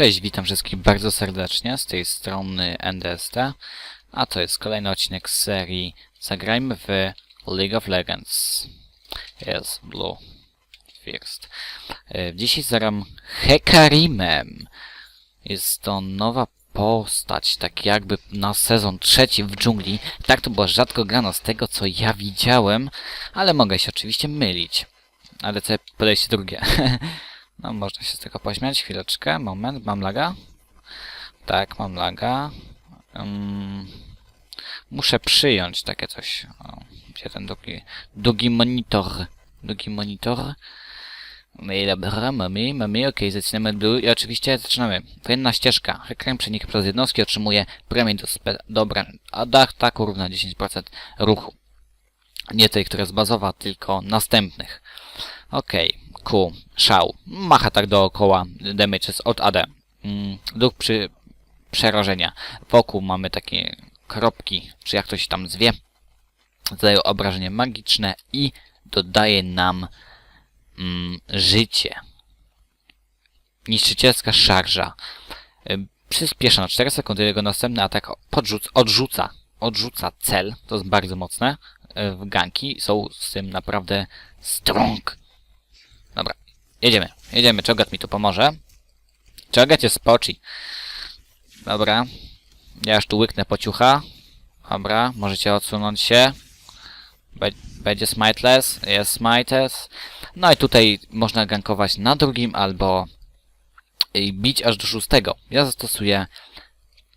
Cześć, witam wszystkich bardzo serdecznie z tej strony NDST, a to jest kolejny odcinek z serii Zagrajmy w League of Legends. Jest Blue First. E, Dzisiaj zagram Hekarimem. Jest to nowa postać, tak jakby na sezon trzeci w dżungli. Tak to była rzadko grana z tego, co ja widziałem, ale mogę się oczywiście mylić. Ale co podejście drugie. No, można się z tego pośmiać. Chwileczkę, moment, mam laga? Tak, mam laga. Um, muszę przyjąć takie coś. O, gdzie ten długi, długi monitor? Długi monitor. No i dobra, mamy, mamy, okej, zaczynamy dół i oczywiście zaczynamy. Wojenna ścieżka. Hekran przenika przez jednostki otrzymuje premię do spe... A dach tak równa 10% ruchu. Nie tej, która jest bazowa, tylko następnych. Okej, Q, szał. Macha tak dookoła, damage jest od AD. Mm, duch przy przerażenia. Wokół mamy takie kropki, czy jak to się tam zwie. Zadaje obrażenie magiczne i dodaje nam mm, życie. Niszczycielska szarża. Przyspiesza na 4 sekundy, jego następny atak podrzuc, odrzuca, odrzuca cel. To jest bardzo mocne. W ganki są z tym naprawdę strong. Jedziemy, jedziemy. Czogat mi tu pomoże. Czogat jest spoci. Dobra. Ja już tu łyknę pociucha. Dobra, możecie odsunąć się. Be będzie smiteless, jest smites. No i tutaj można gankować na drugim albo bić aż do szóstego. Ja zastosuję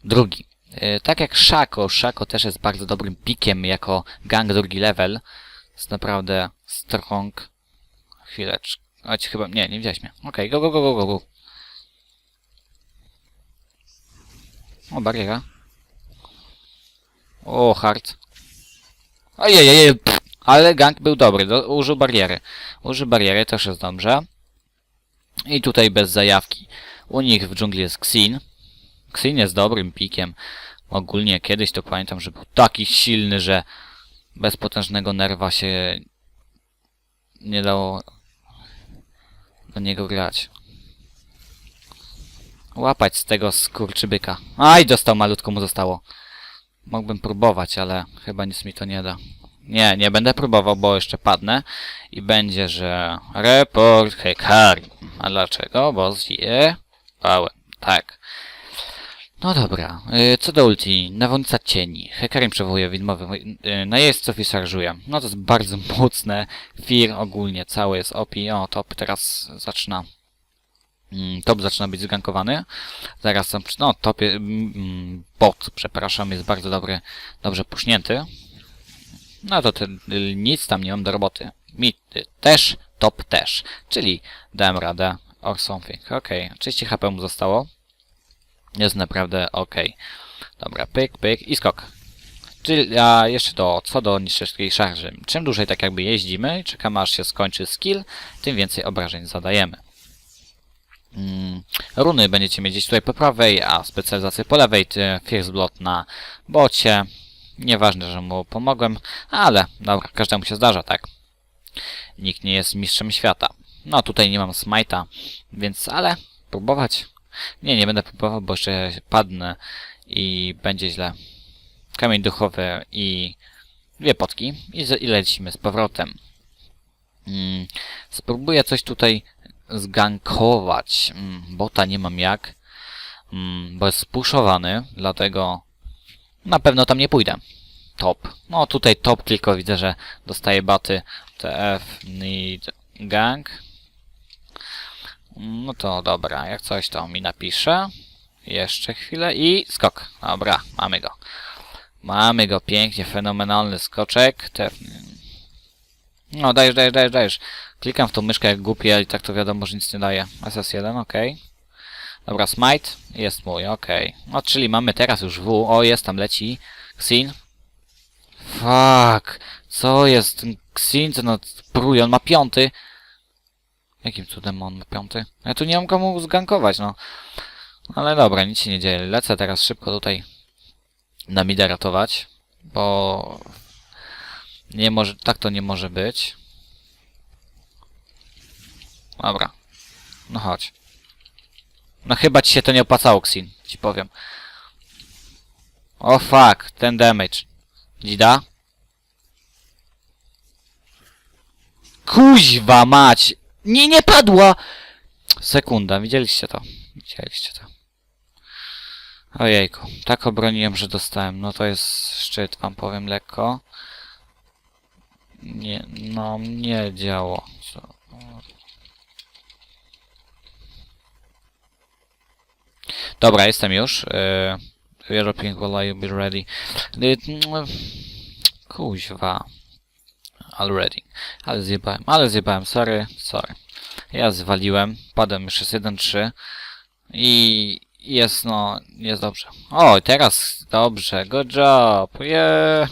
drugi. Y, Tak jak Shako, Shako też jest bardzo dobrym pikiem jako gang drugi level. Jest naprawdę strong. Chwileczkę. Chodź, chyba... Nie, nie widziałeś mnie. Okej, go, go, go, go, go, go. O, bariera. O, hard. Ojej, ale gang był dobry. Do, użył bariery. Użył bariery, też jest dobrze. I tutaj bez zajawki. U nich w dżungli jest Xin. Xin jest dobrym pikiem. Ogólnie kiedyś to pamiętam, że był taki silny, że bez potężnego nerwa się nie dało do niego grać. Łapać z tego skurczybyka. Aj, dostał malutko mu zostało. Mógłbym próbować, ale chyba nic mi to nie da. Nie, nie będę próbował, bo jeszcze padnę. I będzie, że... Report Hekari. A dlaczego? Bo zje... No dobra. Y, Co do ulti. Nawodnica cieni. Hekarim przywołuje widmowy y, najeźdźców i szarżuje. No to jest bardzo mocne. Fir ogólnie cały jest OP. O, top teraz zaczyna... Mm, Top zaczyna być zgankowany. Zaraz tam... No, top... je- mm, Bot, przepraszam, jest bardzo dobry, dobrze puśnięty. No to ten, y, nic tam nie mam do roboty. Mid y, też, top też. Czyli dałem radę or something. Okej, 30 HP mu zostało. Jest naprawdę ok. Dobra, pyk, pyk i skok. Czyli, a jeszcze do, co do niższej szarży. Czym dłużej tak jakby jeździmy czekamy aż się skończy skill, tym więcej obrażeń zadajemy. Mm, runy będziecie mieć gdzieś tutaj po prawej, a specjalizację po lewej, First Blood na bocie. Nieważne, że mu pomogłem, ale dobra, każdemu się zdarza, tak? Nikt nie jest mistrzem świata. No, tutaj nie mam smite'a, więc, ale próbować. Nie, nie będę próbował, bo jeszcze padnę i będzie źle. Kamień duchowy i dwie potki i, i lecimy z powrotem. Mm, spróbuję coś tutaj zgankować. Mm, bota nie mam jak, mm, bo jest spuszowany, dlatego na pewno tam nie pójdę. Top. No tutaj top, tylko widzę, że dostaje baty TF need gang. No to dobra, jak coś to mi napisze. Jeszcze chwilę i skok. Dobra, mamy go. Mamy go pięknie, fenomenalny skoczek. Te... No dajesz, dajesz, dajesz, dajesz. Klikam w tą myszkę jak głupi, ale i tak to wiadomo, że nic nie daje. SS1, ok. Dobra, smite. Jest mój, ok. No, czyli mamy teraz już W. O, jest tam, leci. Xin. Fuck. Co jest? Xin, co no, pruje, on ma piąty. Jakim cudem on piąty? Ja tu nie mam komu zgankować, no. Ale dobra, nic się nie dzieje. Lecę teraz szybko tutaj na midę ratować, bo nie może, tak to nie może być. Dobra. No chodź. No chyba ci się to nie opłacało, Xin, ci powiem. O fuck, ten damage. Dzida? Kuźwa mać! Nie, nie padła! Sekunda, widzieliście to? Widzieliście to. Ojejku, tak obroniłem, że dostałem. No to jest szczyt, wam powiem lekko. Nie, no nie działo. Dobra, jestem już. E, European will I be ready? E, mm, Kuźwa. Already. Ale zjebałem, ale zjebałem, sorry, sorry. Ja zwaliłem, padłem już jest 1-3 i jest no, jest dobrze. O, teraz dobrze, good job, yeah.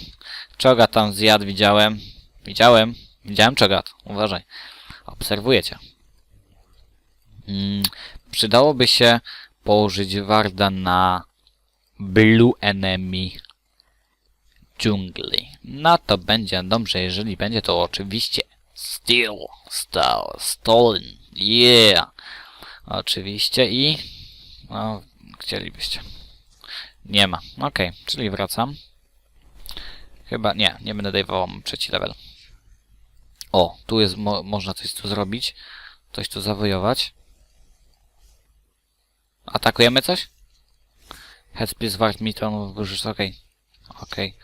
Czoga tam zjadł, widziałem. Widziałem, widziałem czogat, uważaj. Obserwujecie. Mm, przydałoby się położyć Warda na Blue Enemy dżungli. No to będzie dobrze, jeżeli będzie to oczywiście Steel, Star, Stolen, yeah. Oczywiście i... No, chcielibyście. Nie ma. Okej, czyli wracam. Chyba, nie, nie będę dajwał trzeci level. O, tu jest, mo można coś tu zrobić. Coś tu zawojować. Atakujemy coś? Headspace wart mitron, już okej. Okej.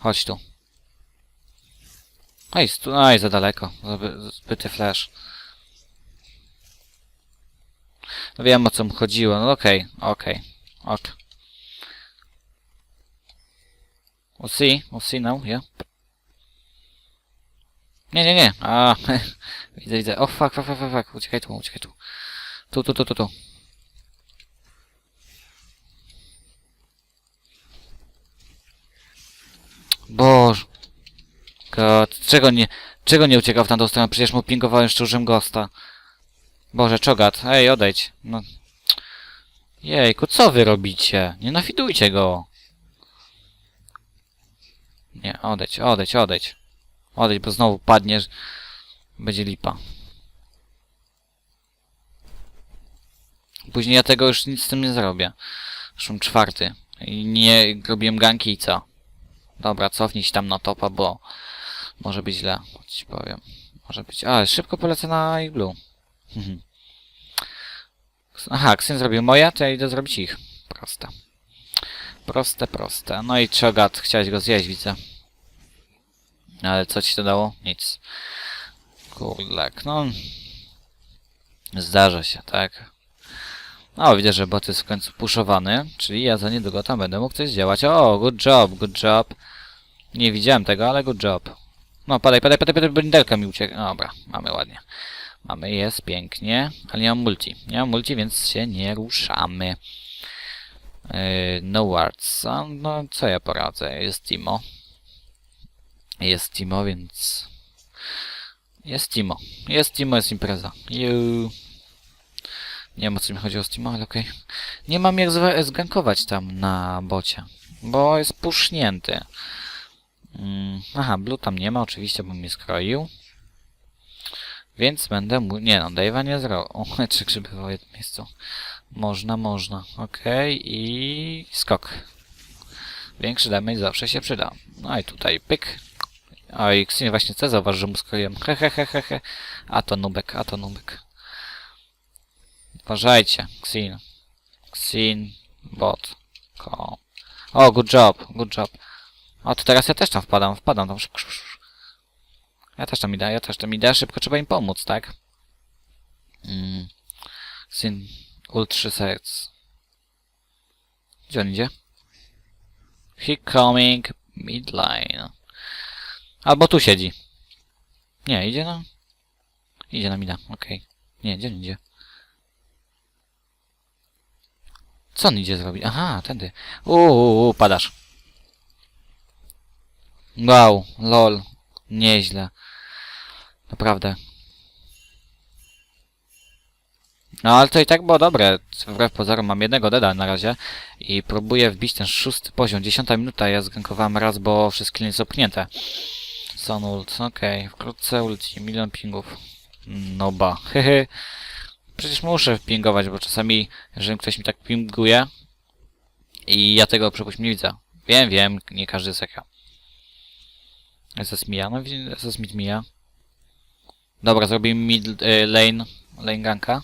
Chodź tu. Ej, stu... Oj, za daleko. Zby, zbyty flash. No wiem o co mu chodziło. No okej, okej. Ok. We'll see. We'll see now, yeah. Nie, nie, nie. A, widzę, widzę. O, fuck, fuck, fuck, fuck, fuck. Uciekaj tu, uciekaj tu. Tu, tu, tu, tu, tu. Boże. God, czego nie, czego nie uciekał w tamtą stronę? Przecież mu pingowałem szczurzem gosta. Boże, czogat, ej, odejdź. No. Jejku, co wy robicie? Nie nafidujcie go. Nie, odejdź, odejdź, odejdź. Odejdź, bo znowu padniesz. Będzie lipa. Później ja tego już nic z tym nie zrobię. Szum czwarty. I nie robiłem ganki i co? Dobra, cofnij się tam na topa, bo może być źle, ci powiem. Może być... A, szybko polecę na ich. Aha, Ksyn zrobił moje, to ja idę zrobić ich. Proste. Proste, proste. No i Chogat, chciałeś go zjeść, widzę. Ale co ci to dało? Nic. Kulek, no... Zdarza się, tak? O, widzę, że bot jest w końcu puszowany, czyli ja za niedługo tam będę mógł coś działać. O, good job, good job. Nie widziałem tego, ale good job. No, padaj, padaj, padaj, padaj, blindelka mi ucieka. Dobra, mamy ładnie. Mamy, jest pięknie, ale nie mam multi. Nie mam multi, więc się nie ruszamy. Yy, no words. A, no, co ja poradzę? Jest Timo. Jest Timo, więc... Jest Timo. Jest Timo, jest impreza. Ju. Nie wiem o co mi chodziło z Timo, ale okej. Nie mam jak zgankować tam na bocie, bo jest pusznięty. Mm, aha, blue tam nie ma oczywiście, bo mnie skroił. Więc będę mu... Nie no, Dave'a nie zrobił. O, trzy grzyby w jednym miejscu. Można, można. Okej i... skok. Większy damage zawsze się przyda. No i tutaj pyk. O i właśnie C zauważ, że mu skroiłem. He, he, he, he, he. A to nubek, a to nubek. Uważajcie, Xin. Xin, bot. Ko. O, good job, good job. O, to teraz ja też tam wpadam, wpadam tam. Ja też tam idę, ja też tam idę, szybko trzeba im pomóc, tak? Mm. Xin, ult 3 serc. Gdzie on idzie? He coming midline. Albo tu siedzi. Nie, idzie na... Idzie na mida, okej. Nie, gdzie on idzie? Co on idzie zrobić? Aha, tędy. Uuu, padasz. Wow, lol. Nieźle. Naprawdę. No ale to i tak było dobre. Wbrew pozorom mam jednego deda na razie i próbuję wbić ten szósty poziom. Dziesiąta minuta, ja zgankowałem raz, bo wszystkie linie są pchnięte. Sun ult, okej. Wkrótce ulti, milion pingów. No ba, hehe. Przecież muszę pingować, bo czasami, jeżeli ktoś mi tak pinguje i ja tego przypuśćmy nie widzę. Wiem, wiem, nie każdy jest jak ja. SS mija, no SS mid mija. Dobra, zrobimy mid y, lane, lane ganka.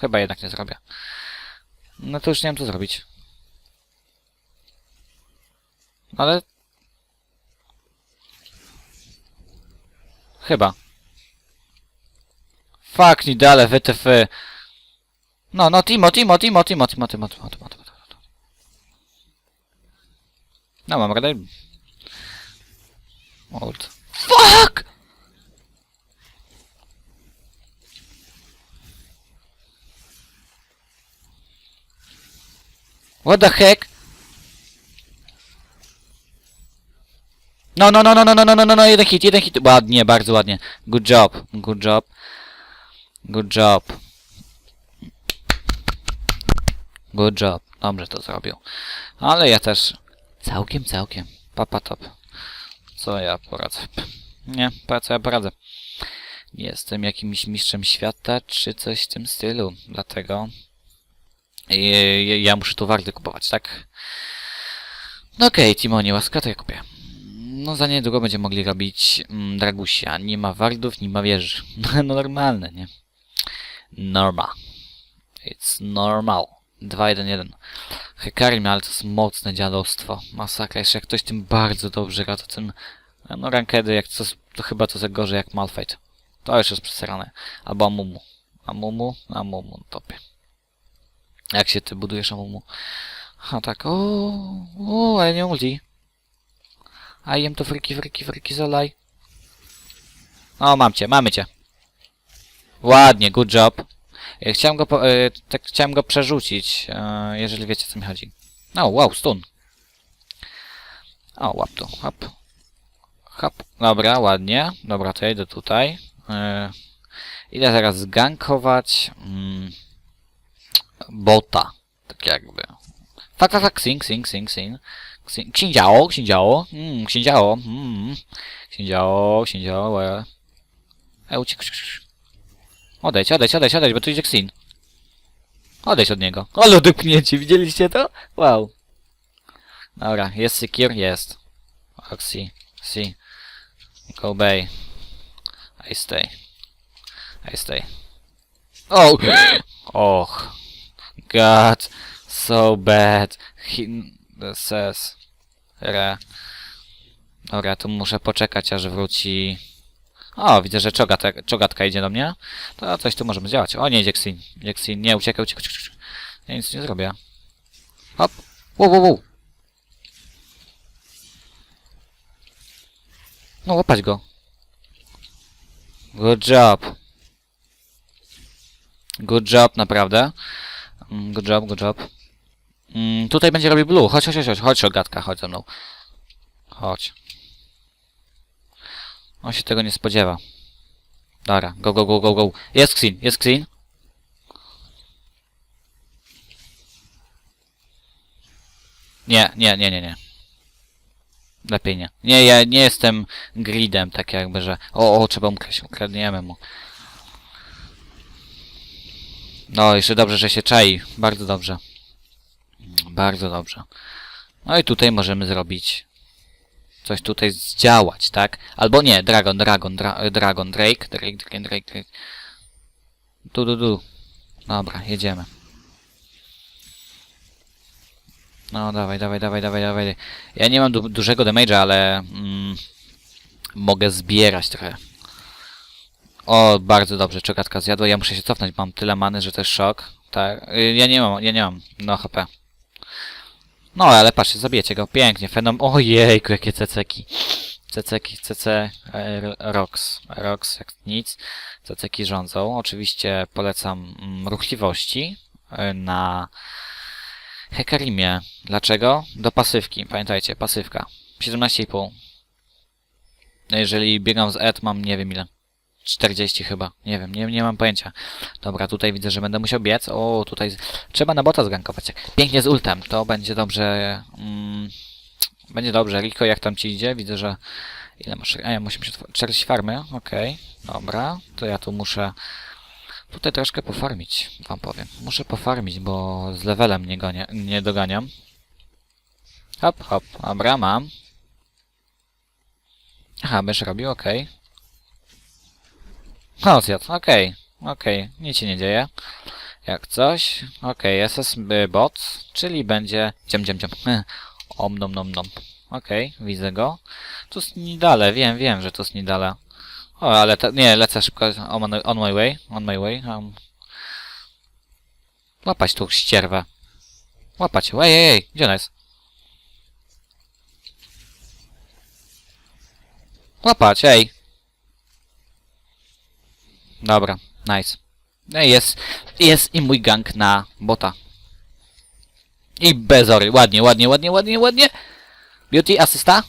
Chyba jednak nie zrobię. No to już nie wiem co zrobić. Ale... Chyba. Fuck, nie dalej, WTF. No, no, Timo, Timo, Timo, Timo, Timo, Timo, Timo, Timo, Timo. No, mam radę. Ult. Fuck! What the heck? No, no, no, no, no, no, no, no, no, no, jeden hit, jeden hit. Ładnie, bardzo ładnie. Good job, good job. Good job. Good job. Dobrze to zrobił. Ale ja też całkiem, całkiem. Papa top. Co ja poradzę? Nie, co ja poradzę? Nie jestem jakimś mistrzem świata, czy coś w tym stylu. Dlatego i- ja muszę tu warty kupować, tak? No okej, Timonie, łaska to ja kupię. No za niedługo będziemy mogli robić mm, Dragusia. Nie ma wardów, nie ma wieży. No normalne, nie? Normal. It's normal. 2-1-1. Hekarim, ale to jest mocne dziadostwo. Masakra. Jeszcze jak ktoś tym bardzo dobrze gra, to tym... No rankedy, jak to, to chyba to za gorzej jak Malphite. To już jest przesrane. Albo Amumu. Amumu? Amumu, topie. Jak się ty budujesz Amumu? A tak, o, o, ale nie ulti. A jem to fryki, fryki, fryki, zolaj. O, mam cię, mamy cię. Ładnie, good job. E, Chciałem go, po, e, tak chciałem go przerzucić, e, jeżeli wiecie co mi chodzi. O, wow, stun. O, łap tu, hop. Hop, dobra, ładnie. Dobra, to ja idę tutaj. E, idę teraz zgankować mm, bota. Tak jakby. Fak, fak, fak, sing, sing, sing, sing. Xinjiao, Xinjiao, mm, Xinjiao, mm, Xinjiao, Xinjiao, e. E, uciek, uciek, uciek. Odejdź, odejdź, odejdź, odejdź, bo tu idzie Xin. Odejdź od niego. Ale odepchnięcie, widzieliście to? Wow. Dobra, jest secure? Jest. Oxy, see. Go bay. I stay. I stay. Oh! Och. God. So bad. He says. Re. Dobra, tu muszę poczekać, aż wróci... O, widzę, że czogatka, czogatka idzie do mnie. To coś tu możemy działać. O, nie. Idzie Xin. Nie, uciekaj, uciekaj, uciekaj. Ja nic nie zrobię. Hop. Wow, wow, wow. No, łapać go. Good job. Good job, naprawdę. Mm, Good job, good job. Mm, tutaj będzie robił blue. Chodź, chodź, chodź, chodź, chodź, Ogatka, chodź ze mną. Chodź. On się tego nie spodziewa. Dobra, go, go, go, go, go. Jest Xin, jest Xin. Nie, nie, nie, nie, nie. Lepiej nie. Nie, ja nie jestem gridem, tak jakby, że... O, o, trzeba ukraść, ukradniemy mu. No, jeszcze dobrze, że się czai. Bardzo dobrze. Bardzo dobrze. No i tutaj możemy zrobić coś tutaj zdziałać, tak? Albo nie, Dragon, Dragon, dra, Dragon, Drake, Drake, Drake, Drake, Drake. Du, du, du. Dobra, jedziemy. No, dawaj, dawaj, dawaj, dawaj, dawaj. Ja nie mam du dużego damage'a, ale mm, mogę zbierać trochę. O, bardzo dobrze, czokatka zjadła. Ja muszę się cofnąć, mam tyle many, że to jest szok. Tak, y, ja nie mam, ja nie mam, no HP. No, ale patrzcie, zabijecie go. Pięknie, fenom... Ojejku, jakie ceceki. Ceceki, CC, e, Rox. Rox, jak nic. Ceceki rządzą. Oczywiście polecam mm, ruchliwości e, na Hekarimie. Dlaczego? Do pasywki. Pamiętajcie, pasywka. 17,5. Jeżeli biegam z Ed, mam nie wiem ile. 40 chyba. Nie wiem, nie, nie mam pojęcia. Dobra, tutaj widzę, że będę musiał biec. O, tutaj trzeba na bota zgankować. Pięknie z ultem. To będzie dobrze mm, Będzie dobrze. Riko, jak tam ci idzie? Widzę, że... Ile masz? A ja musimy się... otw- 40 farmy? Okej. Dobra. To ja tu muszę... Tutaj troszkę pofarmić, wam powiem. Muszę pofarmić, bo z levelem nie, gonię, nie doganiam. Hop, hop. Dobra, mam. Aha, będziesz robił, okej. O, zjadł, okej. Okej, nic się nie dzieje. Jak coś. Okej, SS by bot, czyli będzie... Dziem, dziem, dziem. Om, nom, nom, nom. Okej, widzę go. Tu Snidale, wiem, wiem, że tu Snidale. O, ale te, nie, lecę szybko. On, on my way, on my way. Um. Łapać tu ścierwę. Łapać. Ej, ej, ej, gdzie ona jest? Łapać, ej. Dobra, nice. Ej, jest, jest i mój gang na bota. I bezory. Ładnie, ładnie, ładnie, ładnie, ładnie. Beauty, asysta?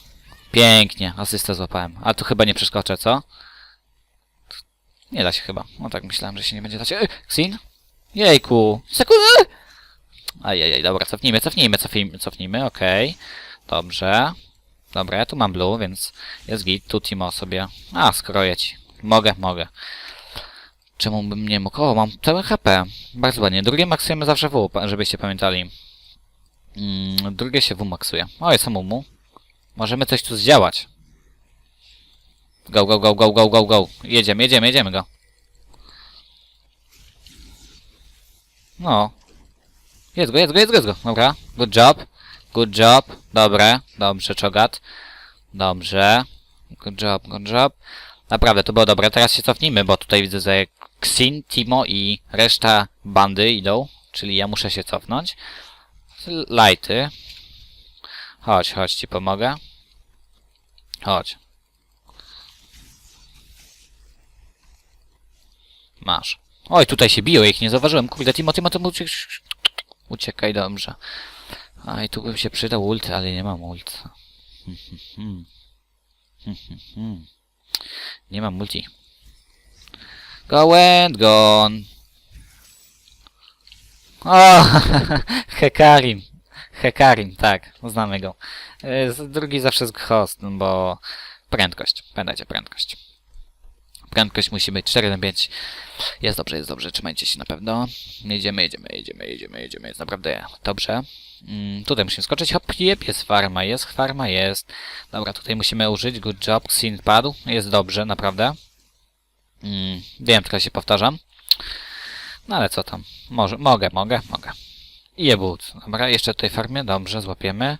Pięknie, asystę złapałem. A tu chyba nie przeskoczę, co? Nie da się chyba. No tak myślałem, że się nie będzie dać. Ej, Xin? Jejku. Sekundę! Ajajaj, dobra, cofnijmy, cofnijmy, cofnijmy, cofnijmy, okej. Dobrze. Dobra, ja tu mam blue, więc jest git. Tu Timo sobie... A, skroję ci. Mogę, mogę. Czemu bym nie mógł? O, mam całe HP. Bardzo ładnie. Drugie maksujemy zawsze W, żebyście pamiętali. Mm, drugie się W maksuje. O, jest mu. Możemy coś tu zdziałać. Go, go, go, go, go, go, go. Jedziemy, jedziemy, jedziemy go. No. Jest go, jest go, jest go, jest go. Dobra. Good job. Good job. Dobre. Dobrze, Czogat. Dobrze. Good job, good job. Naprawdę, to było dobre. Teraz się cofnijmy, bo tutaj widzę, że Xin, Timo i reszta bandy idą. Czyli ja muszę się cofnąć. Lighty. Chodź, chodź, ci pomogę. Chodź. Masz. Oj, tutaj się biją, ich nie zauważyłem. Kurde, Timo, Timo, Timo, uciek... uciekaj, dobrze. Aj, tu bym się przydał ult, ale nie mam ult. Hmm, hmm, hmm. Nie mam multi. Go and gone. O, Hekarim. Hekarim, tak, znamy go. E, Drugi zawsze z host, bo prędkość. Pamiętajcie, prędkość. Prędkość musi być 4 na 5. Jest dobrze, jest dobrze, trzymajcie się na pewno. Jedziemy, jedziemy, jedziemy, jedziemy, jedziemy, jest naprawdę dobrze. Mm, tutaj musimy skoczyć, hop, jep, jest farma, jest farma, jest. Dobra, tutaj musimy użyć, good job, Xin padł, jest dobrze, naprawdę. Mm, wiem, trochę się powtarzam. No ale co tam, może, mogę, mogę, mogę. I jebut. Dobra, jeszcze tutaj farmię, dobrze, złapiemy.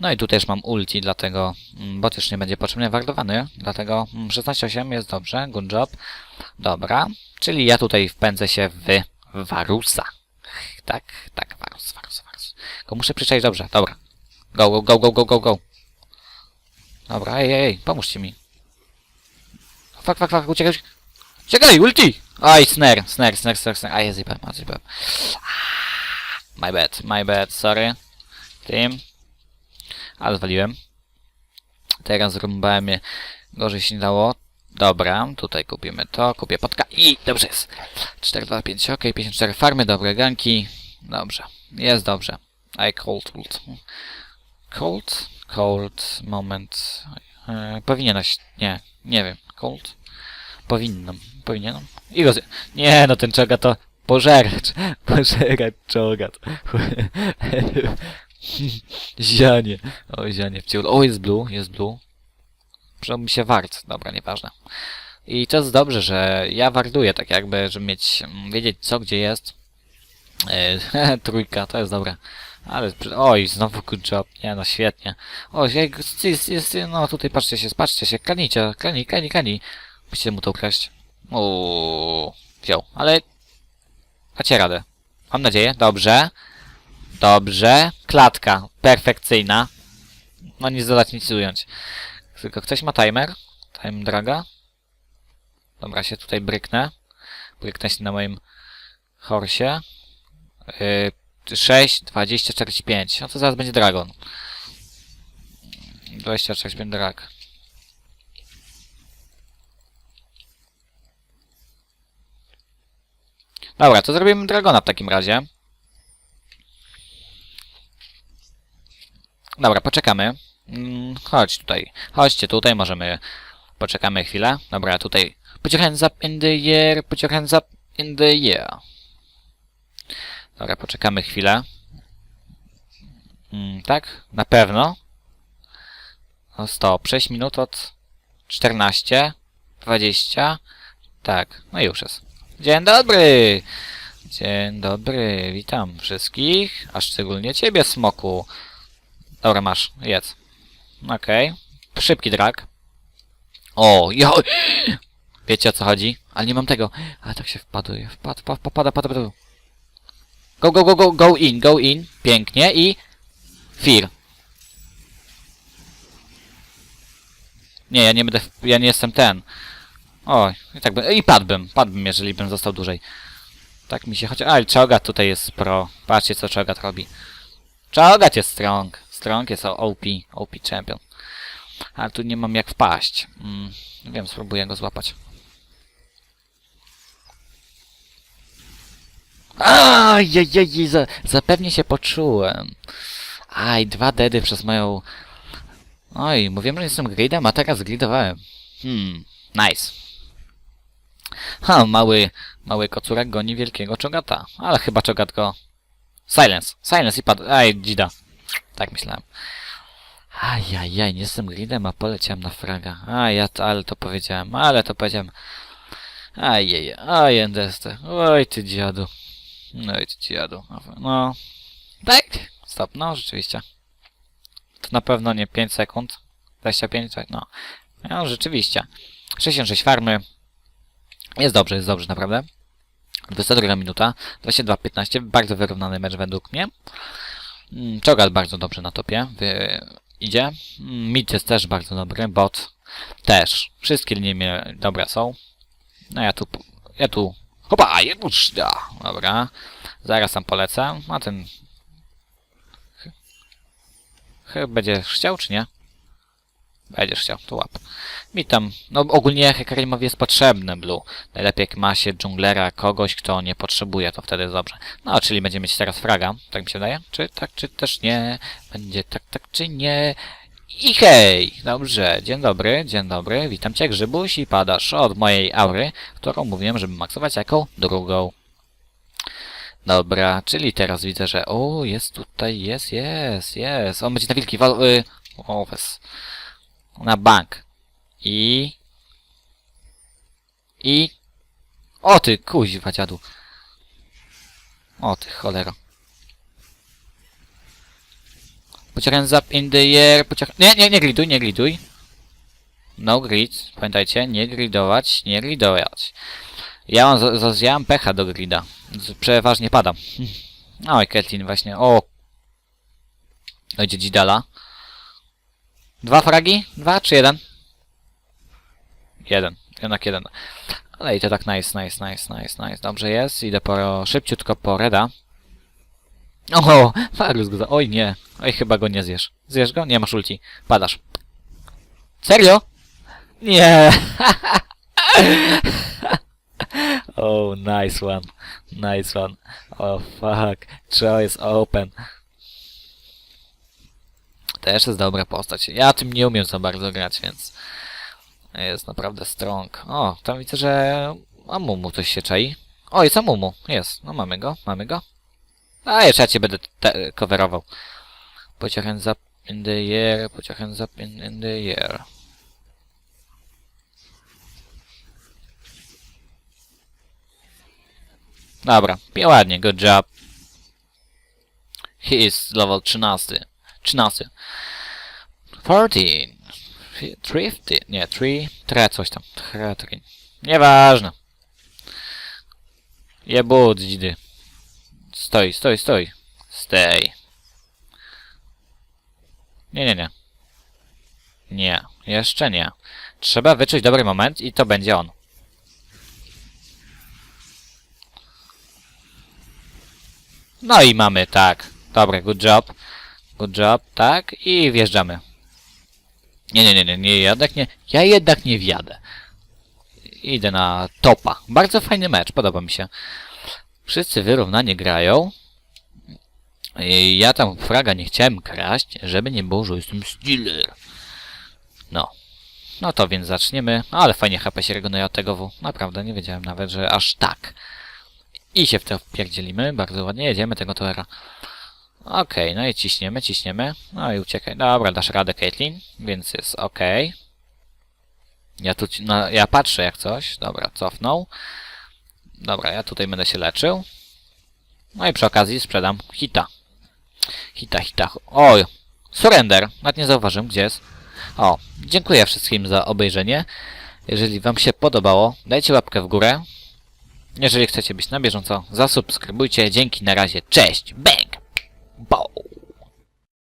No i tu też mam ulti, dlatego mm, bot już nie będzie potrzebny wardowany, dlatego mm, 16.8 jest dobrze, good job. Dobra, czyli ja tutaj wpędzę się w Warusa. Tak, tak, Warus, Warus, Warus. Go muszę przyczaić dobrze, dobra. Go, go, go, go, go, go, go. Dobra, ej, ej, pomóżcie mi. Fak, fak, fak, uciekaj, uciekaj. Uciekaj, ulti! Aj, snare, snare, snare, snare, snare. Aj, zjebałem, a zjebałem. My bad, my bad, sorry. Team. Ale zwaliłem. Teraz zrąbałem je. Gorzej się nie dało. Dobra, tutaj kupimy to, kupię potka i dobrze jest. 4, 2, 5, ok, 54 farmy, dobre ganki. Dobrze, jest dobrze. I cold ult. Cold? Cold, moment. E, powinieneś, nie, nie wiem, cold? Powinnam, powinienem. I go zje- Nie, no ten czoga to pożeracz, pożeracz czogat. Zianie, o zianie wciął. O, jest blue, jest blue. Przydałby mi się wart, dobra, nieważne. I to jest dobrze, że ja warduję tak jakby, żeby mieć, mm, wiedzieć co, gdzie jest. E, trójka, to jest dobre. Ale, oj, znowu good job, nie no, świetnie. O, jest, jest, jest, no tutaj patrzcie się, patrzcie się, kanicie, kani, kani, kani. Musicie mu to ukraść. Uuu, wziął, ale dacie radę. Mam nadzieję, dobrze. Dobrze, klatka, perfekcyjna. No nic dodać, nic ująć. Tylko ktoś ma timer? Time draga? Dobra, się tutaj bryknę. Bryknę się na moim horsie. Yy, 6, 20, 45. No to zaraz będzie dragon. 20, 45 drag. Dobra, to zrobimy dragona w takim razie. Dobra, poczekamy. Mm, chodź tutaj. Chodźcie tutaj, możemy... Poczekamy chwilę. Dobra, tutaj... Put your hands up in the air, put your hands up in the air. Dobra, poczekamy chwilę. Mm, tak? Na pewno. No stop. 6 minut od 14. 20. Tak, no już jest. Dzień dobry! Dzień dobry, witam wszystkich, a szczególnie ciebie, smoku. Dobra, masz, jedz. Okej. Szybki drag. O, jo! Wiecie o co chodzi? Ale nie mam tego. Ale tak się wpaduje. Wpad, wpad, wpada, wpada, wpada. Go, go, go, go, go in, go in. Pięknie i... Fear. Nie, ja nie będę... Ja nie jestem ten. Oj, i tak by... I padłbym. Padłbym, jeżeli bym został dłużej. Tak mi się chociaż... Ale Chogat tutaj jest pro. Patrzcie, co Chogat robi. Chogat jest strong. Strong jest OP. OP champion. Ale tu nie mam jak wpaść. Mm, wiem, spróbuję go złapać. Ajajaj, za, zapewnie się poczułem. Aj, dwa dedy przez moją... Oj, mówiłem, że jestem gridem, a teraz gridowałem. Hmm, nice. Ha, mały, mały kocurek goni wielkiego czogata. Ale chyba czogat go... Silence, silence i padł. Aj, dzida. Tak myślałem. Ajajaj, nie jestem gridem, a poleciałem na fraga. A ja to, ale to powiedziałem, ale to powiedziałem. Ajej, aj, endeste. Oj ty dziadu. Oj ty dziadu. No. Tak, stop, no rzeczywiście. To na pewno nie 5 sekund. 25, tak, no. No, rzeczywiście. 66 farmy. Jest dobrze, jest dobrze, naprawdę. 22 minuta, 22-15, bardzo wyrównany mecz według mnie. Mm, Czogat bardzo dobrze na topie wy, idzie. Mm, Mid jest też bardzo dobry, bot też. Wszystkie linie dobre są. No ja tu, ja tu, hopa, jedłuczda. Dobra, zaraz tam polecę. A ten... Ch- Chyba będziesz chciał, czy nie? Będziesz chciał, to łap. Mi tam, no ogólnie Hekarimowi jest potrzebny Blue. Najlepiej jak ma się dżunglera, kogoś, kto nie potrzebuje, to wtedy dobrze. No, czyli będziemy mieć teraz fraga, tak mi się wydaje? Czy tak, czy też nie? Będzie tak, tak, czy nie? I hej! Dobrze, dzień dobry, dzień dobry, witam cię Grzybuś i padasz od mojej aury, którą mówiłem, żeby maksować jako drugą. Dobra, czyli teraz widzę, że o, jest tutaj, jest, jest, jest. On będzie na wielki wal... Y, o, wes. Na bank. I... I... O ty, kuźwa dziadu. O ty, cholera. Hands up in the air. Nie, nie, nie griduj, nie griduj. No grid, pamiętajcie, nie gridować, nie gridować. Ja mam, z- z- ja mam pecha do grida. Przeważnie padam. Oj, Ketlin właśnie, o. Ojdzie Dzidala. Dwa fragi? Dwa czy jeden? Jeden. Jednak jeden. Ale i to tak nice, nice, nice, nice, nice. Dobrze jest. Idę po, szybciutko po Reda. O, Farus go za... Oj nie. Oj, chyba go nie zjesz. Zjesz go? Nie masz ulti. Padasz. Serio? Nie. oh, nice one. Nice one. Oh, fuck. Jest open. Też jest dobra postać. Ja tym nie umiem za bardzo grać, więc jest naprawdę strong. O, tam widzę, że Amumu coś się czai. O, jest Amumu. Jest. No mamy go, mamy go. A, jeszcze ja cię będę coverował. Put your hands up in the air, put your hands up in, in the air. Dobra, ładnie, good job. He is level 13. 13. 14. Thrifty. Nie, three. Tre coś tam. Tre, tre. Nieważne. Jebut, dzidy. Stoi, stoi, stoi. Stay. Nie, nie, nie. Nie, jeszcze nie. Trzeba wyczuć dobry moment i to będzie on. No i mamy, tak. Dobra, good job. Good job, tak. I wjeżdżamy. Nie, nie, nie, nie, nie, jednak nie, ja jednak nie wjadę. Idę na topa. Bardzo fajny mecz, podoba mi się. Wszyscy wyrównanie grają. Ej, Ja tam fraga nie chciałem kraść, żeby nie było, że jestem stealer. No. No to więc zaczniemy. Ale fajnie HP się regeneruje od tego W. Naprawdę, nie wiedziałem nawet, że aż tak. I się w to wpierdzielimy. Bardzo ładnie jedziemy tego toera. Okej, no i ciśniemy, ciśniemy. No i uciekaj. Dobra, dasz radę, Caitlyn, więc jest okej. Ja tu, no, ja patrzę jak coś. Dobra, cofnął. Dobra, ja tutaj będę się leczył. No i przy okazji sprzedam hita. Hita, hita. Oj, surrender. Nawet nie zauważyłem, gdzie jest. O, dziękuję wszystkim za obejrzenie. Jeżeli wam się podobało, dajcie łapkę w górę. Jeżeli chcecie być na bieżąco, zasubskrybujcie. Dzięki, na razie. Cześć. Bang. Bow.